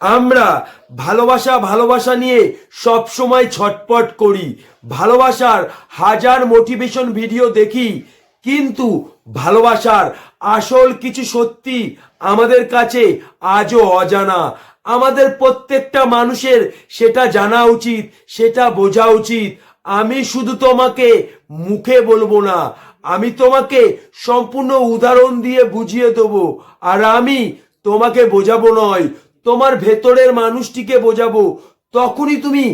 আমরা ভালোবাসা ভালোবাসা নিয়ে সব সময় ছটপট করি। ভালোবাসার হাজার মোটিভেশন ভিডিও দেখি, কিন্তু ভালোবাসার আসল কিছু সত্যি আমাদের কাছে আজও অজানা। আমাদের প্রত্যেকটা মানুষের সেটা জানা উচিত, সেটা বোঝা উচিত। আমি শুধু তোমাকে মুখে বলব না, আমি তোমাকে সম্পূর্ণ উদাহরণ দিয়ে বুঝিয়ে দেবো। আর আমি তোমাকে বোঝাবো নয় তোমার ভেতরের মানুষটিকে বোঝাবো, তখনই তুমি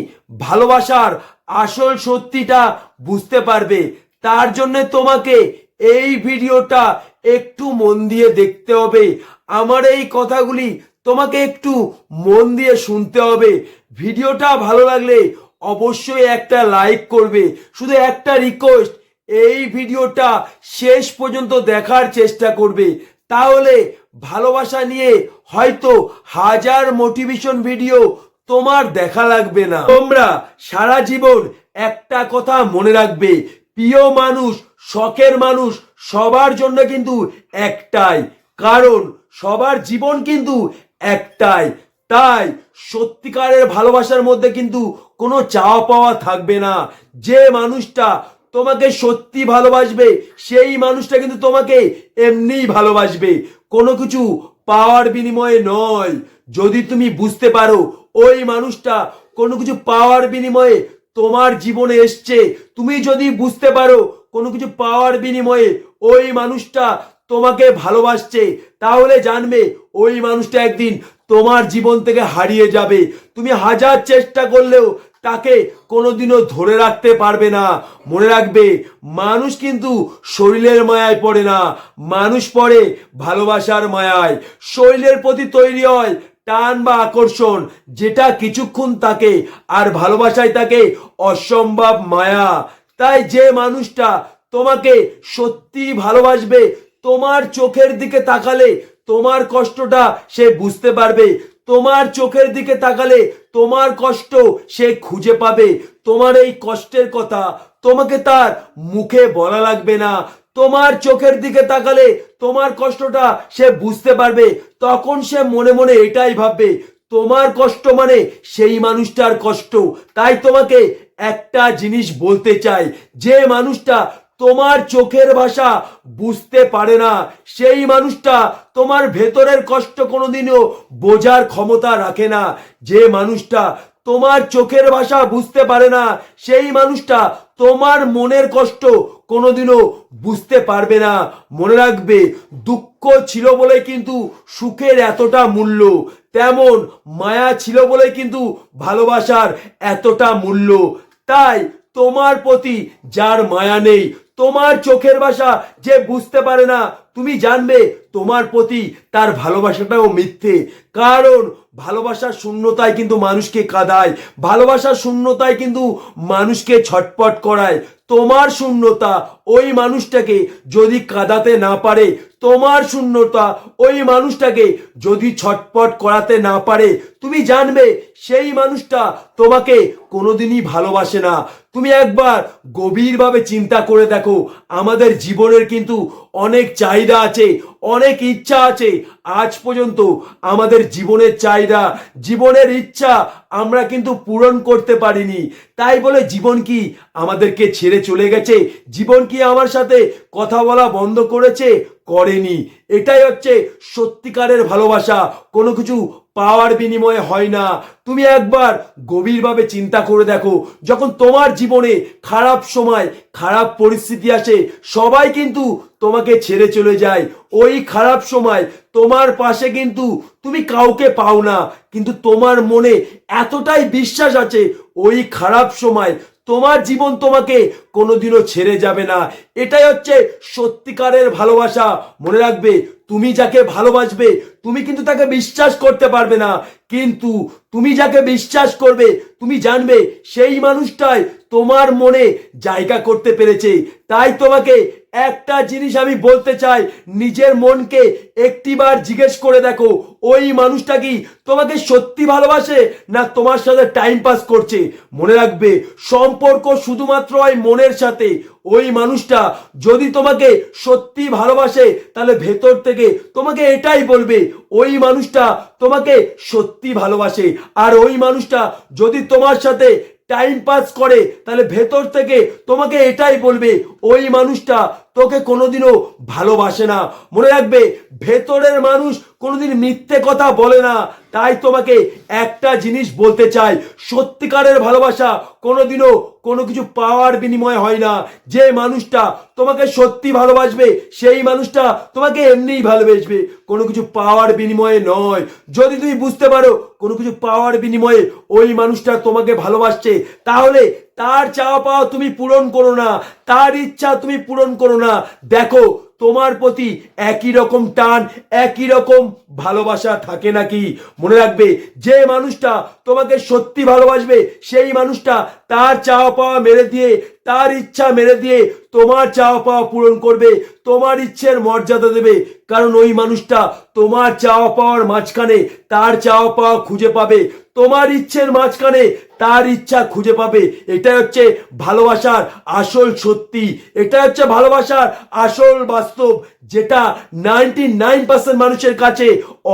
ভালোবাসার আসল সত্যিটা বুঝতে পারবে। তার জন্য তোমাকে এই ভিডিওটা একটু মন দিয়ে দেখতে হবে। আমার এই কথাগুলি তোমাকে একটু মন দিয়ে শুনতে হবে। ভিডিওটা ভালো লাগলে অবশ্যই একটা লাইক করবে। শুধু একটা রিকোয়েস্ট এই ভিডিওটা শেষ পর্যন্ত দেখার চেষ্টা করবে। তাহলে ভালোবাসা নিয়ে হয়তো হাজার মোটিভেশন ভিডিও তোমার দেখা লাগবে না। তোমরা সারা জীবন একটা কথা মনে রাখবে, প্রিয় মানুষ, শখের মানুষ, সবার জন্য কিন্তু একটাই। কারণ সবার জীবন কিন্তু একটাই। তাই সত্যিকারের ভালোবাসার মধ্যে কিন্তু কোনো চাওয়া পাওয়া থাকবে না। যে মানুষটা তোমাকে সত্যি ভালোবাসবে, সেই মানুষটা কিন্তু তোমাকে এমনিই ভালোবাসবে। কোনো কিছু পাওয়ার বিনিময়ে নয়। যদি তুমি বুঝতে পারো, ওই মানুষটা কোনো কিছু পাওয়ার বিনিময়ে তোমার জীবনে এসছে। তুমি যদি বুঝতে পারো, কোনো কিছু পাওয়ার বিনিময়ে ওই মানুষটা তোমাকে ভালোবাসছে, তাহলে জানবে ওই মানুষটা একদিন তোমার জীবন থেকে হারিয়ে যাবে। তুমি হাজার চেষ্টা করলেও তাকে কোনোদিনও ধরে রাখতে পারবে না। মনে রাখবে, মানুষ কিন্তু শরীরের মায়ায় পড়ে না। মানুষ পড়ে ভালোবাসার মায়ায়। শরীরের প্রতি তৈরি হয় টান বা আকর্ষণ, যেটা কিছুক্ষণ তাকে আর ভালোবাসায় তাকে অসম্ভব মায়া। তাই যে মানুষটা তোমাকে সত্যি ভালোবাসবে, তোমার চোখের দিকে তাকালে তোমার কষ্টটা সে বুঝতে পারবে। তোমার চোখের দিকে তাকালে তোমার কষ্ট সে খুঁজে পাবে। তোমার এই কষ্টের কথা তোমাকে তার মুখে বলা লাগবে না। তোমার চোখের দিকে তাকালে তোমার কষ্টটা সে বুঝতে পারবে। তখন সে মনে মনে এটাই ভাববে, তোমার কষ্ট মানে সেই মানুষটার কষ্ট। তাই তোমাকে একটা জিনিস বলতে চাই, যে মানুষটা তোমার চোখের ভাষা বুঝতে পারে না। সেই মানুষটা তোমার ভেতরের কষ্ট কোনোদিনও বোঝার ক্ষমতা রাখে না। যে মানুষটা তোমার চোখের ভাষা বুঝতে পারে না, সেই মানুষটা তোমার মনের কষ্ট কোনোদিনও বুঝতে পারবে না। মনে রাখবে, দুঃখ ছিল বলে কিন্তু সুখের এতটা মূল্য, তেমন মায়া ছিল বলে কিন্তু ভালোবাসার এতটা মূল্য। তাই তোমার প্রতি যার মায়া নেই তোমার চোখের ভাষা যে বুঝতে পারে না তুমি জানবে তোমার প্রতি তার ভালোবাসাটাও মিথ্যে। কারণ ভালোবাসার শূন্যতায় কিন্তু মানুষকে কাঁদায়, ভালোবাসার শূন্যতায় কিন্তু মানুষকে ছটপট করায়। তোমার শূন্যতা ওই মানুষটাকে যদি কাঁদাতে না পারে, তোমার শূন্যতা ওই মানুষটাকে যদি ছটপট করাতে না পারে, তুমি জানবে সেই মানুষটা তোমাকে কোনোদিনই ভালোবাসে না। তুমি একবার গভীরভাবে চিন্তা করে দেখো, আমাদের জীবনের কিন্তু অনেক চাহিদা আছে, অনেক ইচ্ছা আছে। আজ পর্যন্ত আমাদের জীবনের চাহিদা, জীবনের ইচ্ছা আমরা কিন্তু পূরণ করতে পারিনি। তাই বলে জীবন কি আমাদেরকে ছেড়ে চলে গেছে? জীবন কি আমার সাথে কথা বলা বন্ধ করেছে? করেনি। এটাই হচ্ছে সত্যিকারের ভালোবাসা। কোনো কিছু পাওয়ার বিনিময়ে হয় না। তুমি একবার গভীরভাবে চিন্তা করে দেখো, যখন তোমার জীবনে খারাপ সময়, খারাপ পরিস্থিতি আসে, সবাই কিন্তু তোমাকে ছেড়ে চলে যায়। ওই খারাপ সময় তোমার পাশে কিন্তু তুমি কাউকে পাও না, কিন্তু তোমার মনে এতটাই বিশ্বাস আছে, ওই খারাপ সময় তোমার জীবন তোমাকে কোনোদিনও ছেড়ে যাবে না। এটাই হচ্ছে সত্যিকারের ভালোবাসা। মনে রাখবে, তুমি যাকে ভালোবাসবে, তুমি কিন্তু তাকে বিশ্বাস করতে পারবে না। কিন্তু তুমি যাকে বিশ্বাস করবে, তুমি জানবে, সেই মানুষটাই তোমার মনে জায়গা করতে পেরেছে। তাই তোমাকে একটা জিনিস আমি বলতে চাই, নিজের মনকে একটিবার জিজ্ঞেস করে দেখো, ওই মানুষটা কি তোমাকে সত্যি ভালোবাসে না তোমার সাথে টাইম পাস করছে? মনে রাখবে, সম্পর্ক শুধুমাত্র হয় মনের সাথে। ওই মানুষটা যদি তোমাকে সত্যি ভালোবাসে, তাহলে ভেতর থেকে তোমাকে এটাই বলবে, ওই মানুষটা তোমাকে সত্যি ভালোবাসে। আর ওই মানুষটা যদি তোমার সাথে টাইম পাস করে, তাহলে ভেতর থেকে তোমাকে এটাই বলবে, ওই মানুষটা তোকে কোনোদিনও ভালোবাসে না। মনে রাখবে, ভেতরের মানুষ কোনোদিন মিথ্যে কথা বলে না। তাই তোমাকে একটা জিনিস বলতে চাই, সত্যিকারের ভালোবাসা কোনোদিনও কোনো কিছু পাওয়ার বিনিময় হয় না। যে মানুষটা তোমাকে সত্যি ভালোবাসবে, সেই মানুষটা তোমাকে এমনিই ভালোবাসবে। কোনো কিছু পাওয়ার বিনিময়ে নয়। যদি তুমি বুঝতে পারো, কোনো কিছু পাওয়ার বিনিময়ে ওই মানুষটা তোমাকে ভালোবাসছে, তাহলে তার চাওয়া পাওয়া তুমি পূরণ করো না, তার ইচ্ছা তুমি পূরণ করো না। দেখো, তোমার প্রতি একই রকম টান, একই রকম ভালোবাসা থাকে নাকি? মনে রাখবে, যে মানুষটা তোমাকে সত্যি ভালোবাসবে, সেই মানুষটা তার চাওয়া পাওয়া মেরে দিয়ে, তার ইচ্ছা মেরে দিয়ে তোমার চাওয়া পাওয়া পূরণ করবে, তোমার ইচ্ছের মর্যাদা দেবে। কারণ ওই মানুষটা তোমার চাওয়া পাওয়ার মাঝখানে তার চাওয়া পাওয়া খুঁজে পাবে, তোমার ইচ্ছের মাঝখানে তার ইচ্ছা খুঁজে পাবে। এটা হচ্ছে ভালোবাসার আসল সত্যি। এটা হচ্ছে ভালোবাসার আসল বাস্তব, যেটা নাইনটি নাইন পার্সেন্ট মানুষের কাছে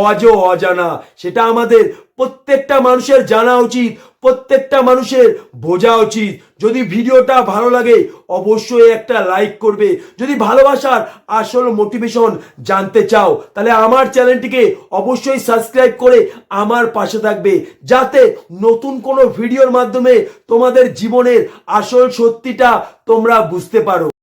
অজ অজানা। সেটা আমাদের প্রত্যেকটা মানুষের জানা উচিত, প্রত্যেকটা মানুষের বোঝা উচিত। যদি ভিডিওটা ভালো লাগে, অবশ্যই একটা লাইক করবে। যদি ভালোবাসার আসল মোটিভেশন জানতে চাও, তাহলে আমার চ্যানেলটিকে অবশ্যই সাবস্ক্রাইব করে আমার পাশে থাকবে, যাতে নতুন কোনো ভিডিওর মাধ্যমে তোমাদের জীবনের আসল সত্যিটা তোমরা বুঝতে পারো।